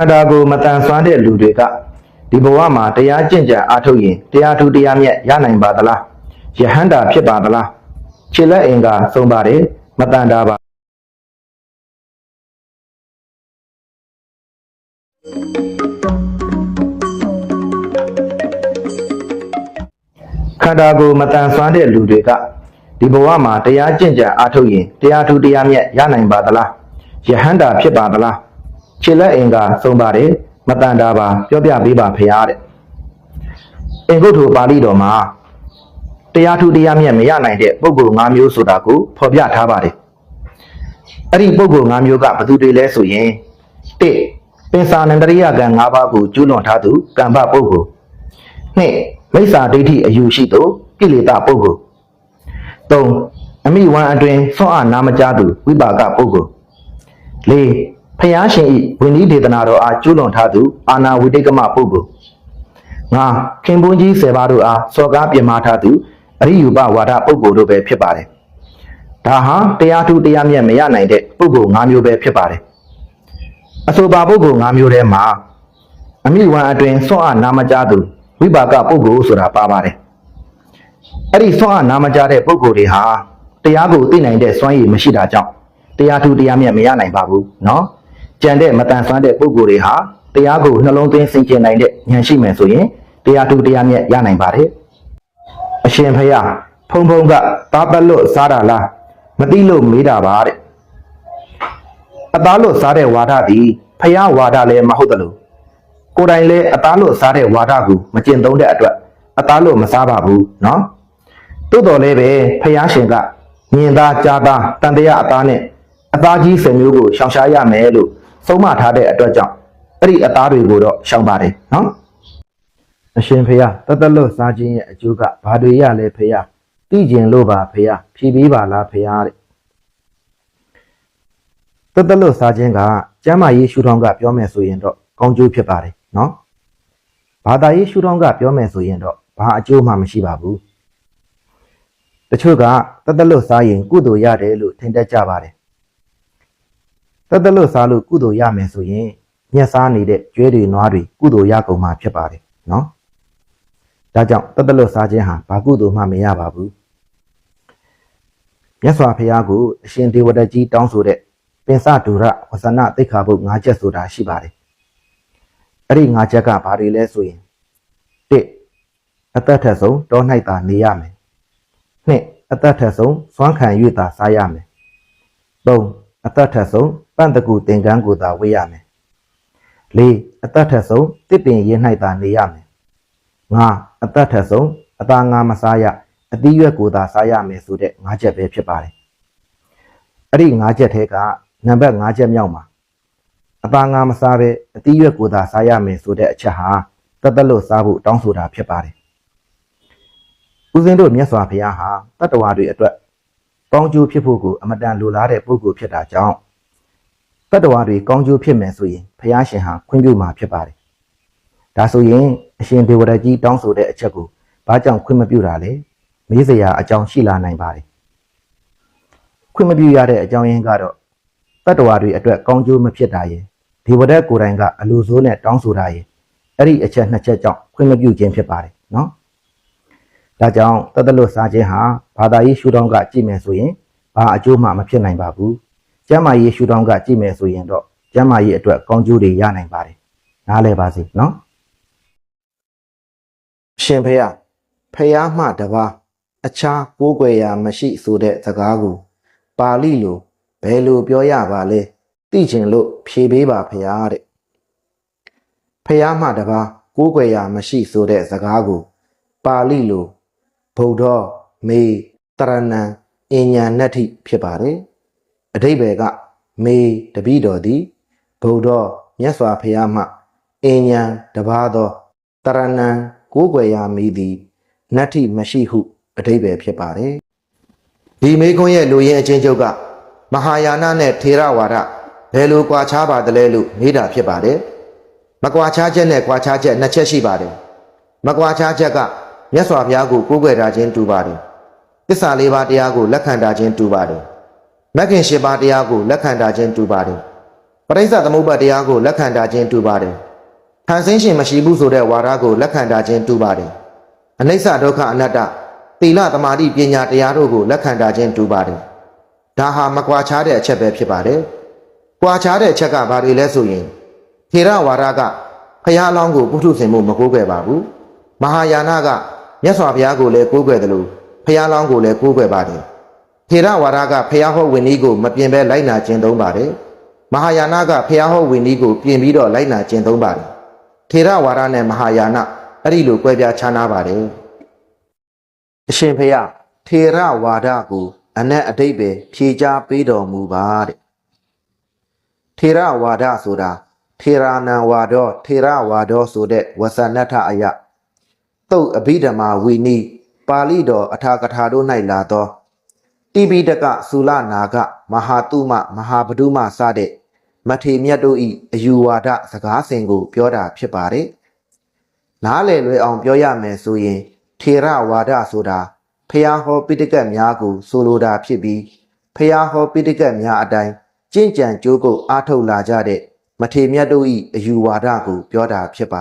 န္ဓာကိုယ်မတန်ဆွမ်းတဲ့လူတွေကဒီဘဝမှာတရားကျင့်ကြံအားထုတ်ရင်တရားထူတရားမြတ်ရနိုင်ပါသလားယဟန္တာဖြစ်ပါသလားခြေလက်အင်္ဂါသုံးပါတယ်မတန်တာပါခန္ဓာကိုယ်မတန်ဆွမ်းတဲ့လူတွေကဒီဘဝမှာတရားကျင့်ကြံအားထုတ်ရင်တရားထူတရားမြတ်ရနိုင်ပါသလားယဟန္တာဖြစ်ပါသလား ခြေလက်အင်္ဂါသုံးပါတယ်မတန်တာပါပြောပြပေးပါဖရာတဲ့အင်္ဂုတ္တပါဠိတော်မှာတရားထူတရားမြတ်မရနိုင်တဲ့ပုဂ္ဂိုလ်၅မျိုးဆိုတာကိုဖော်ပြထားပါတယ်အဲ့ဒီပုဂ္ဂိုလ်၅မျိုးကဘယ်သူတွေလဲဆိုရင်၁ပင်စာနန္တရိယကံ၅ပါးကိုကျူးလွန်ထားသူကမ္ဘပုဂ္ဂိုလ်၂မိစ္ဆာဒိဋ္ဌိအယူရှိသူကိလေသာပုဂ္ဂိုလ်၃အမိဝမ်းအတွင်ဆွမ်းအားနာမကြားသူဝိပါကပုဂ္ဂိုလ်၄ ဖျားရှင်ဤဝိနည်းဒေသနာတော်အားကျူးလွန်ထားသူအာနာဝိတိကမပုဂ္ဂိုလ်ငါခင်ပွန်းကြီး၁၀ပါးတို့အားစော်ကားပြမထားသူအရိယူပဝါဒပုဂ္ဂိုလ်တို့ပဲဖြစ်ပါတယ်ဒါဟာတရားထုတရားမြတ်မရနိုင်တဲ့ပုဂ္ဂိုလ်၅မျိုးပဲဖြစ်ပါတယ်အဆိုပါပုဂ္ဂိုလ်၅မျိုးထဲမှာအမိဝမ်းအတွင်ဆွမ်းအားနာမကြားသူဝိပါကပုဂ္ဂိုလ်ဆိုတာပါပါတယ်အဲ့ဒီဆွမ်းအားနာမကြားတဲ့ပုဂ္ဂိုလ်တွေဟာတရားကိုသိနိုင်တဲ့စွမ်းရည်မရှိတာကြောင့်တရားထုတရားမြတ်မရနိုင်ပါဘူးเนาะ ကြံတဲ့မတန်ဆွမ်းတဲ့ပုံကိုယ်တွေဟာတရားကိုနှလုံးသွင်းစင်ကြင်နိုင်တဲ့ဉာဏ်ရှိမယ်ဆိုရင်တရားတူတရားမြတ်ရနိုင်ပါတယ်။အရှင်ဖယားဖုံဖုံကသားပတ်လွတ်စားတာလားမသိလို့မေးတာပါတဲ့။အသားလွတ်စားတဲ့ဝါဒသည်ဖယားဝါဒလည်းမဟုတ်သလိုကိုယ်တိုင်လည်းအသားလွတ်စားတဲ့ဝါဒကိုမကျင့်သုံးတဲ့အတွက်အသားလွတ်မစားပါဘူးနော်။သို့တော်လည်းပဲဖယားရှင်ကမြင်သားကြားသားတန်တရားအသားနဲ့အသားကြီးဆယ်မျိုးကိုရှောင်ရှားရမယ်လို့ ဆုံးမထားတဲ့အတွက်ကြောင့်အဲ့ဒီအသားတွေကိုတော့ရှောင်ပါတယ်နော်အရှင်ဖေယတသက်လို့စားခြင်းရဲ့အကျိုးကဘာတွေရလဲဖေယသိကျင်လို့ပါဖေယဖြည်ပေးပါလားဖေယတဲ့တသက်လို့စားခြင်းကကျမ်းမာရေးရှုထောင့်ကပြောမယ်ဆိုရင်တော့ကောင်းကျိုးဖြစ်ပါတယ်နော်ဘာသာရေးရှုထောင့်ကပြောမယ်ဆိုရင်တော့ဘာအကျိုးမှမရှိပါဘူးတချို့ကတသက်လို့စားရင်ကုသိုလ်ရတယ်လို့ထင်တတ်ကြပါတယ် တက်တက်လို့စားလို့ကုသိုလ်ရမယ်ဆိုရင်မျက်စားနေတဲ့ကျွဲတွေနွားတွေကုသိုလ်ရကုန်မှာဖြစ်ပါတယ်နော်ဒါကြောင့်တက်တက်လို့စားခြင်းဟာဘာကုသိုလ်မှမရပါဘူးမြတ်စွာဘုရားကိုအရှင်ဒေဝတကြီးတောင်းဆိုတဲ့ပင်စဒူရဝဇနတိခါဘုတ်၅ချက်ဆိုတာရှိပါတယ်အဲ့ဒီ၅ချက်ကဘာတွေလဲဆိုရင်၁အသက်ထက်ဆုံးတော၌သာနေရမယ်၂အသက်ထက်ဆုံးစွမ်းခံ၍သာစားရမယ်၃ အသက်ထက်ဆုံးပန့်တကူသင်္ကန်းကိုသာဝေးရမယ်၄အသက်ထက်ဆုံးတစ်ပင်ရင်း၌သာနေရမယ်၅အသက်ထက်ဆုံးအသားငါမစားရအသီးရွက်ကိုသာစားရမယ်ဆိုတဲ့၅ချက်ပဲဖြစ်ပါတယ်အဲ့ဒီ၅ချက်ထဲကနံပါတ်5ချက်မြောက်မှာအသားငါမစားပဲအသီးရွက်ကိုသာစားရမယ်ဆိုတဲ့အချက်ဟာတသက်လို့စားဖို့တောင်းဆိုတာဖြစ်ပါတယ်။ဦးဇင်းတို့မြတ်စွာဘုရားဟာတတ္တဝါတွေအတွက် ကောင်းကျိုးဖြစ်ဖို့ကိုအမတန်လိုလားတဲ့ပုဂ္ဂိုလ်ဖြစ်တာကြောင့်တတ္တဝါတွေကောင်းကျိုးဖြစ်မယ်ဆိုရင်ဘုရားရှင်ဟာခွင့်ပြုမှာဖြစ်ပါတယ်။ဒါဆိုရင်အရှင်ဒေဝရကြီးတောင်းဆိုတဲ့အချက်ကိုဘာကြောင့်ခွင့်မပြုတာလဲမေးစရာအကြောင်းရှိလာနိုင်ပါတယ်။ခွင့်မပြုရတဲ့အကြောင်းရင်းကတော့တတ္တဝါတွေအတွက်ကောင်းကျိုးမဖြစ်တာရဲ့ဒေဝဒတ်ကိုယ်တိုင်ကအလိုဆိုးနဲ့တောင်းဆိုတာရဲ့အဲ့ဒီအချက်နှစ်ချက်ကြောင့်ခွင့်မပြုခြင်းဖြစ်ပါတယ်နော်ဒါကြောင့်တသက်လွတ်စားခြင်းဟာ ဘာသာရေးရှုထောင့်ကကြည့်မယ်ဆိုရင်ဘာအကျိုးမှမဖြစ်နိုင်ပါဘူးကျမ်းမာရေးရှုထောင့်ကကြည့်မယ်ဆိုရင်တော့ကျမ်းမာရေးအတွက်ကောင်းကျိုးတွေရနိုင်ပါတယ်နားလည်ပါစေနော်ရှင်ဖေယဖေယမှတပါးအခြားကိုးကွယ်ရာမရှိဆိုတဲ့စကားကိုပါဠိလိုဘယ်လိုပြောရပါလဲသိချင်လို့ဖြေပေးပါဖရာတဲ့ဖရာမှတပါးကိုးကွယ်ရာမရှိဆိုတဲ့စကားကို ပါဠိလိုဗုဒ္ဓမေ တရဏံအဉ္ညာဏတ္ထိဖြစ်ပါတယ်အဓိပ္ပာယ်ကမေတပိတော်သည်ဗုဒ္ဓမြတ်စွာဘုရားမှအဉ္ညာတပါးသောတရဏံကိုးကွယ်ရာမိသည်နတ္ထိမရှိဟုအဓိပ္ပာယ်ဖြစ်ပါတယ်ဒီမေခွန်းရဲ့လူရင်းအချင်းချုပ်ကမဟာယာနနဲ့ထေရဝါဒဘယ်လိုကွာခြားပါသလဲလို့မေးတာဖြစ်ပါတယ်။မကွာခြားချက်နဲ့ကွာခြားချက်နှစ်ချက်ရှိပါတယ်။မကွာခြားချက်ကမြတ်စွာဘုရားကိုကိုးကွယ်တာချင်းတူပါတယ်။ သစ္စာလေးပါးတရားကိုလက်ခံတာချင်းတူပါတယ်။မဂ်ခင်၈ပါးတရားကိုလက်ခံတာချင်းတူပါတယ်ပရိစ္ဆသမုပ္ပါတရားကိုလက်ခံတာချင်းတူပါတယ်ဖန်ဆင်းရှင်မရှိဘူးဆိုတဲ့ဝါဒကိုလက်ခံတာချင်းတူပါတယ်အနိစ္စဒုက္ခအနတ္တသီလသမာဓိပညာတရားတို့ကိုလက်ခံတာချင်းတူပါတယ်ဒါဟာမကွာခြားတဲ့အချက်ပဲဖြစ်ပါတယ်ကွာခြားတဲ့အချက်ကဘာတွေလဲဆိုရင်ထေရဝါဒကဖရာအလောင်းကိုပုထုဆင်မှုမကိုးကွယ်ပါဘူးမဟာယာနကမြတ်စွာဘုရားကိုလည်းကိုးကွယ်တယ်လို့ ဖရာအလောင်းကိုလည်းကိုးကွယ်ပါတယ်ထေရဝါဒကဖရာဟောဝင်ဤကိုမပြင်ဘဲလိုက်နာခြင်းသုံးပါတယ်မဟာယာနကဖရာဟောဝင်ဤကိုပြင်ပြီးတော့လိုက်နာခြင်းသုံးပါတယ်ထေရဝါဒနဲ့မဟာယာနအဲ့ဒီလိုကွဲပြားခြားနားပါတယ်အရှင်ဖရာထေရဝါဒကိုအနက်အတိတ်ပဲဖြေချပေးတော်မူပါတဲ့ထေရဝါဒဆိုတာထေရာနံဝါဒောထေရဝါဒောဆိုတဲ့ဝဆနထအယသုတ်အဘိဓမ္မာဝီနီ ပါဠိတော်အထာကထာတို့၌လာသောတိပိတကဆူလနာကမဟာတုမမဟာဗဒုမစတဲ့မထေမြတ်တို့၏အယူဝါဒစကားစဉ်ကို ပြောတာဖြစ်ပါတယ်နားလည်လွယ်အောင်ပြောရမယ်ဆိုရင်ထေရဝါဒဆိုတာဖျားဟောပိဋကတ်များကို ဆိုလိုတာဖြစ်ပြီးဖျားဟောပိဋကတ်များအတိုင်းကျင့်ကြံကြိုးကုပ်အားထုတ်လာကြတဲ့မထေမြတ်တို့၏အယူဝါဒကို ပြောတာဖြစ်ပါ